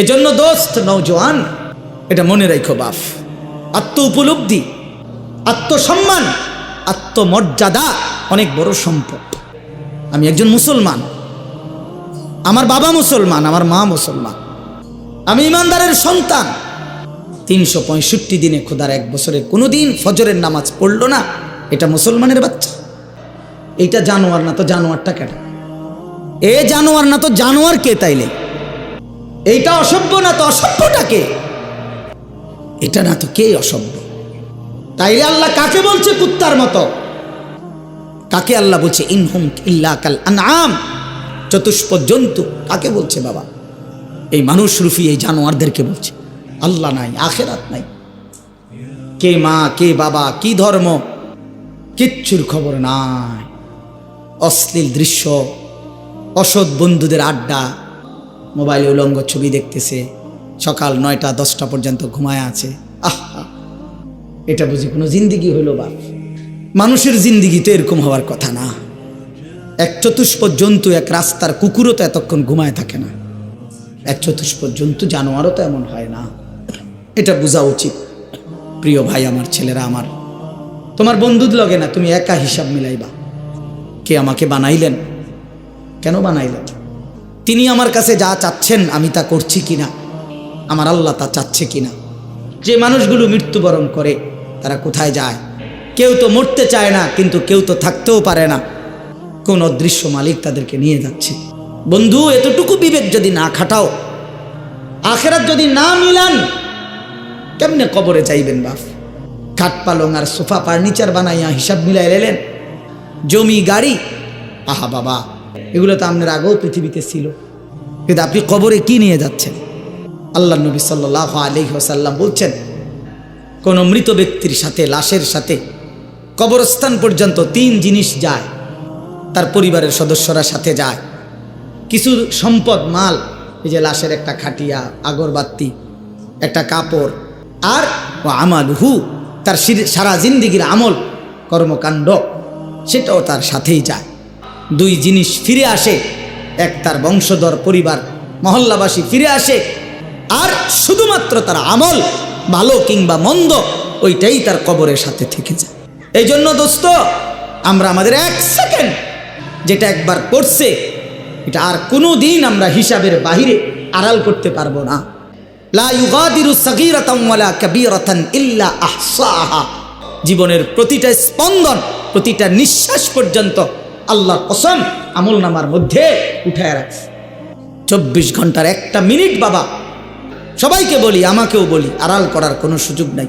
এজন্য দোস্ত নৌজওয়ান এটা মনে রাখো বাপ। আত্ম উপলব্ধি আত্মসম্মান, আত্মমর্যাদা অনেক বড় সম্পদ। আমি একজন মুসলমান, আমার বাবা মুসলমান, আমার মা মুসলমান। আমি ইমানদারের সন্তান। তিনশো পঁয়ষট্টি দিনে খোদার এক বছরে কোনো দিন ফজরের নামাজ পড়ল না, এটা মুসলমানের বাচ্চা। এইটা জানোয়ার না তো জানোয়ারটা কেটা এ জানোয়ার না তো জানোয়ার কে তাইলে? এইটা অসভ্য না তো অসভ্যটা কে এটা না তো কে অসভ্য? তাইলে আল্লাহ কাকে বলছে কুত্তার মতো? কাকে আল্লাহ বলছে? ইনহুম ইল্লা কাল আনআম। চতুষ্প জন্তু, কাকে বলছে বাবা? এই মানুষ রুফি, এই জানোয়ারদেরকে বলছে। আল্লাহ নাই, আখেরাত নাই। কে মা, কে বাবা, কি ধর্ম? কিচ্ছুর খবর নাই। অশ্লীল দৃশ্য, অসৎ বন্ধুদের আড্ডা মোবাইলে উলঙ্গ ছবি দেখতেছে। সকাল নয়টা দশটা পর্যন্ত ঘুমায় আছে। আহা এটা বুঝি কোনো জিন্দিগি হইল বা? মানুষের জিন্দিগি তো এরকম হওয়ার কথা না। এক চতুষ্প জন্তু এক রাস্তার কুকুরও তো এতক্ষণ ঘুমায় থাকে না। এক চতুষ্প জন্তু জানোয়ারও তো এমন হয় না। এটা বোঝা উচিত। প্রিয় ভাই, আমার ছেলেরা, আমার। তোমার বন্ধুর লগে না, তুমি একা হিসাব মিলাইবা। কে আমাকে বানাইলেন? কেন বানাইলেন? তিনি আমার কাছে যা চাচ্ছেন আমি তা করছি কিনা? আমার আল্লাহ তা চাচ্ছে কিনা? যে মানুষগুলো মৃত্যুবরণ করে, তারা কোথায় যায়? কেউ তো মরতে চায় না, কিন্তু কেউ তো থাকতেও পারে না। কোন অদৃশ্য মালিক তাদেরকে নিয়ে যাচ্ছে। বন্ধু, এতটুকু বিবেক যদি না খাটাও, আখেরাত যদি না মিলান, কেমনে কবরে চাইবেন বাপ? খাট পালং আর সোফা ফার্নিচার বানাইয়া হিসাব মিলাই লেলেন জমি, গাড়ি, আহা বাবা। এগুলো তো আপনার আগেও পৃথিবীতে ছিল। কিন্তু আপনি কবরে কি নিয়ে যাচ্ছেন? আল্লাহ নবী সাল্লাহ আলহি আসাল্লাম বলছেন, কোনো মৃত ব্যক্তির সাথে, লাশের সাথে কবরস্থান পর্যন্ত তিন জিনিস যায়। তার পরিবারের সদস্যরা সাথে যায়। কিছু সম্পদ, মাল, এই যে লাশের একটা খাটিয়া, আগরবাতি, একটা কাপড়, আর আমাল হু তার সারা জিন্দিগির আমল, কর্মকাণ্ড, সেটাও তার সাথেই যায়। দুই জিনিস ফিরে আসে। এক তার বংশধর পরিবার, মহল্লাবাসী ফিরে আসে। আর শুধুমাত্র তার আমল, ভালো কিংবা মন্দ, ওইটাই তার কবরের সাথে থেকে যায়। এই জন্য দোস্ত, আমরা আমাদের এক সেকেন্ড যেটা একবার করছে এটা আর কোনো দিন আমরা হিসাবের বাহিরে আড়াল করতে পারব না। জীবনের প্রতিটা স্পন্দন, প্রতিটা নিঃশ্বাস পর্যন্ত আল্লাহর কসম আমল নামার মধ্যে উঠায় রাখছে। চব্বিশ ঘণ্টার একটা মিনিট বাবা, সবাইকে বলি, আমাকেও বলি, আড়াল করার কোনো সুযোগ নাই।